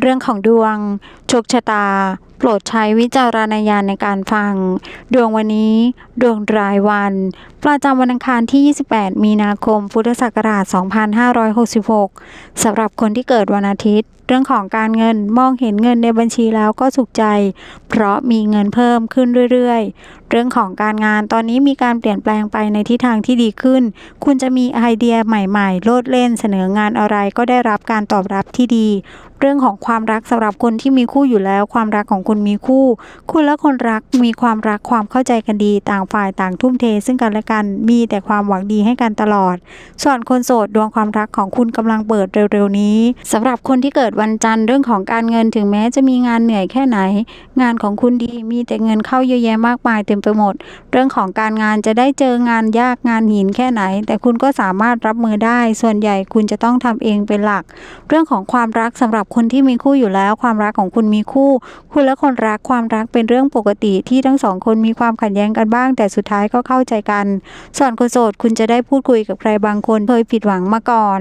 เรื่องของดวงโชคชะตา โปรดใช้วิจารณญาณในการฟัง ดวงวันนี้ ดวงรายวัน ประจำวันอังคารที่ 28 มีนาคม พุทธศักราช 2566 สำหรับคนที่เกิดวันอาทิตย์ เรื่องของการเงินมองเห็นเงินในบัญชีแล้วก็สุขใจ เพราะมีเงินเพิ่มขึ้นเรื่อยๆ เรื่องของการงานตอนนี้มีการเปลี่ยนแปลงไปในทิศทางที่ดีขึ้น คุณจะมีไอเดียใหม่ๆ โลดเล่นเสนองานอะไรก็ได้รับการตอบรับที่ดี เรื่องของความรักสำหรับคนที่มีคู่อยู่แล้วความรักของคุณมีคู่ คุณและคนรักมีความรักความเข้าใจกันดี ต่างฝ่ายต่างทุ่มเท ซึ่งกันและกันมีแต่ความหวังดีให้กันตลอด ส่วนคนโสดดวงความรักของคุณกำลังเปิดเร็วๆนี้สำหรับคนที่เกิดวันจันทร์เรื่องของการเงินถึงแม้จะมีงานเหนื่อยแค่ไหน งานของคุณดีมีแต่เงินเข้าเยอะแยะมากมายเต็มไปหมด เรื่องของการงานจะได้เจองานยากงานหินแค่ไหน แต่คุณก็สามารถรับมือได้ ส่วนใหญ่คุณจะต้องทำเองเป็นหลัก เรื่องของความรักสำหรับคนที่มีคู่อยู่แล้ว ความรักของคุณมีคู่ คุณและคนรักความรักเป็นเรื่องปกติที่ทั้งสองคนมีความขัดแย้งกันบ้าง แต่สุดท้ายก็เข้าใจกัน ส่วนคนโสดคุณจะได้พูดคุยกับใครบางคนเคยผิดหวังมาก่อน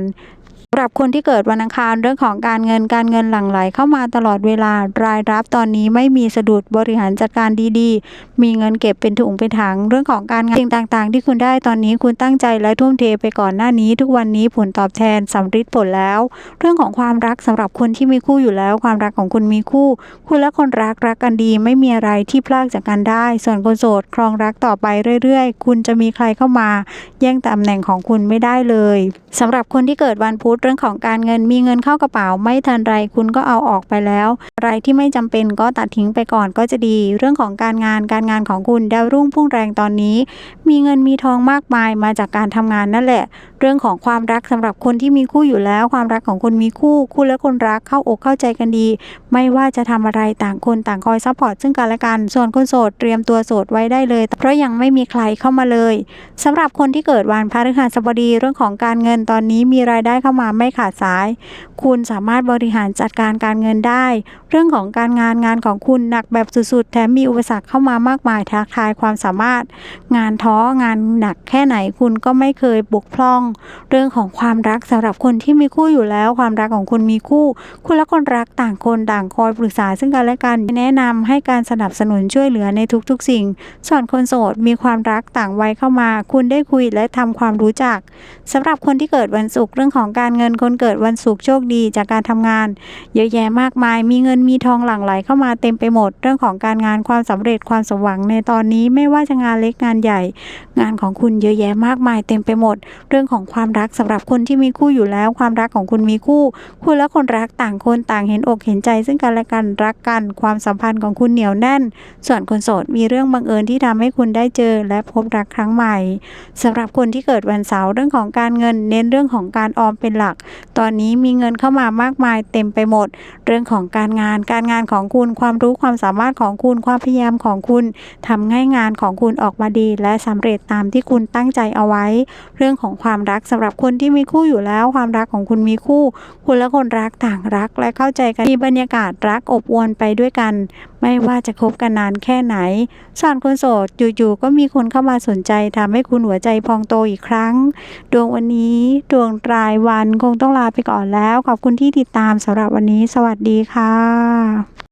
หรับคนที่เกิดวันอังคารเรื่องของการเงินการเงินหลั่งไหลเข้ามาตลอดเวลารายรับตอนนี้ไม่มีสะดุดบริหารจัดการดีๆ มีเงินเก็บเป็นถุงเป็นถังเรื่องของการงานสิ่งต่างๆ ที่คุณได้ตอนนี้คุณตั้งใจและทุ่มเทไปก่อนหน้านี้ ทุกวันนี้ผลตอบแทนสำฤทธิ์ผลแล้ว เรื่องของความรักสำหรับคนที่มีคู่อยู่แล้ว ความรักของคุณมีคู่ คุณและคนรักรักกันดี ไม่มีอะไรที่พลากจากกันได้ ส่วนคนโสดครองรักต่อไปเรื่อยๆ คุณจะมีใครเข้ามา แย่งตำแหน่งของคุณไม่ได้เลยสำหรับคนที่เกิดวันพุธรื่องของการเงินมีเงินเข้ากระเป๋าไม่ทันไรคุณก็เอาออกไปแล้วอะไรที่ไม่จำเป็นก็ตัดทิ้งไปก่อนก็จะดี เรื่องของการงานการงานของคุณดาวรุ่งพุ่งแรงตอนนี้ มีเงินมีทองมากมายมาจากการทำงานนั่นแหละ เรื่องของความรักสำหรับคนที่มีคู่อยู่แล้ว ความรักของคนมีคู่คู่และคนรักเข้าอกเข้าใจกันดี ไม่ว่าจะทำอะไรต่างคนต่างคอยซัพพอร์ตซึ่งกันและกัน ส่วนคนโสดเตรียมตัวโสดไว้ได้เลย เพราะยังไม่มีใครเข้ามาเลยสำหรับคนที่เกิดวันพฤหัสบดีเรื่องของการเงินตอนนี้มีรายได้เข้ามาไม่ขาดสาย คุณสามารถบริหารจัดการการเงินได้ เรื่องของการงานงานของคุณหนักแบบสุดๆ แถมมีอุปสรรคเข้ามามากมายท้าทายความสามารถ งานท้องานหนักแค่ไหนคุณก็ไม่เคยบกพร่อง เรื่องของความรักสำหรับคนที่มีคู่อยู่แล้ว ความรักของคุณมีคู่ คุณและคนรักต่างคนต่างคอยปรึกษาซึ่งกันและกันแนะนำให้การสนับสนุนช่วยเหลือในทุกๆ สิ่ง ส่วนคนโสดมีความรักต่างวัยเข้ามา คุณได้คุยและทำความรู้จักสำหรับคนที่เกิดวันศุกร์เรื่องของการเงินคนเกิดวันศุกร์โชคดีจากการทำงาน เยอะแยะมากมาย มีเงินมีทองหลั่งไหลเข้ามาเต็มไปหมด เรื่องของการงานความสำเร็จความสมหวังในตอนนี้ไม่ว่าจะงานเล็กงานใหญ่ งานของคุณเยอะแยะมากมายเต็มไปหมด เรื่องของความรักสำหรับคนที่มีคู่อยู่แล้ว ความรักของคุณมีคู่คุณและคนรักต่างคนต่างเห็นอกเห็นใจ ซึ่งกันและกันรักกันความสัมพันธ์ของคุณเหนียวแน่น ส่วนคนโสดมีเรื่องบังเอิญที่ทำให้คุณได้เจอ และพบรักครั้งใหม่สำหรับคนที่เกิดวันเสาร์เรื่องของการเงิน เน้นเรื่องของการออมเป็นหลักตอนนี้มีเงินเข้ามามากมายเต็มไปหมด เรื่องของการงานการงานของคุณความรู้ความสามารถของคุณความพยายามของคุณทำให้งานของคุณออกมาดี และสำเร็จตามที่คุณตั้งใจเอาไว้ เรื่องของความรักสำหรับคนที่มีคู่อยู่แล้ว ความรักของคุณมีคู่ คุณและคนรักต่างรักและเข้าใจกันมีบรรยากาศรักอบอวลไปด้วยกัน ไม่ว่าจะคบกันนานแค่ไหนส่วนคนโสดอยู่ๆก็มีคนเข้ามาสนใจทำให้คุณหัวใจพองโตอีกครั้ง ดวงวันนี้ ดวงรายวันคงต้องลาไปก่อนแล้ว ขอบคุณที่ติดตามสำหรับวันนี้ สวัสดีค่ะ